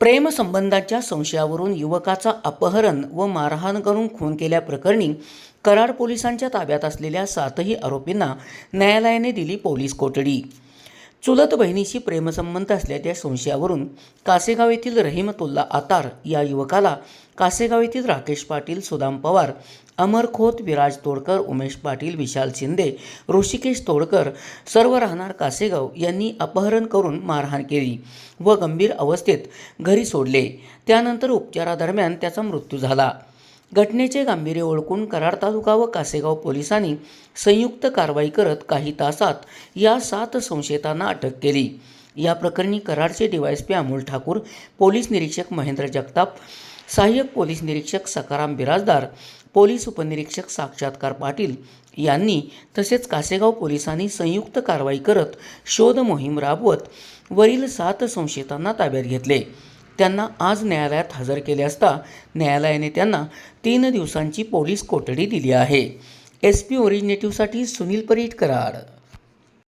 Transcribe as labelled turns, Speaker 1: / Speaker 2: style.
Speaker 1: प्रेमसंबंधाच्या संशयावरून युवकाचा अपहरण व मारहाण करून खून केल्याप्रकरणी कराड पोलिसांच्या ताब्यात असलेल्या सातही आरोपींना न्यायालयाने दिली पोलीस कोठडी. चुलत बहिणीशी प्रेमसंबंध असल्याच्या संशयावरून कासेगाव येथील रहिमतुल्ला आतार या युवकाला कासेगाव येथील राकेश पाटील सुदाम पवार अमर खोत विराज तोडकर उमेश पाटील विशाल शिंदे ऋषिकेश तोडकर सर्व राहणार कासेगाव यांनी अपहरण करून मारहाण केली व गंभीर अवस्थेत घरी सोडले. त्यानंतर उपचारादरम्यान त्याचा मृत्यू झाला. घटनेचे गांभीर्य ओळखून कराड तालुका व कासेगाव पोलिसांनी संयुक्त कारवाई करत काही तासात या सात संशयितांना अटक केली. या प्रकरणी कराडचे डीवायएसपी अमोल ठाकूर पोलीस निरीक्षक महेंद्र जगताप सहाय्यक पोलीस निरीक्षक सकाराम बिराजदार पोलीस उपनिरीक्षक साक्षात्कार पाटील यांनी तसेच कासेगाव पोलिसांनी संयुक्त कारवाई करत शोध मोहीम राबवत वरील सात संशयितांना ताब्यात घेतले. त्यांना आज न्यायालयात हजर केले असता न्यायालयाने त्यांना तीन दिवसांची पोलीस कोठडी दिली आहे. एस पी ओरिजिनेटिव्हसाठी सुनील परीट कराड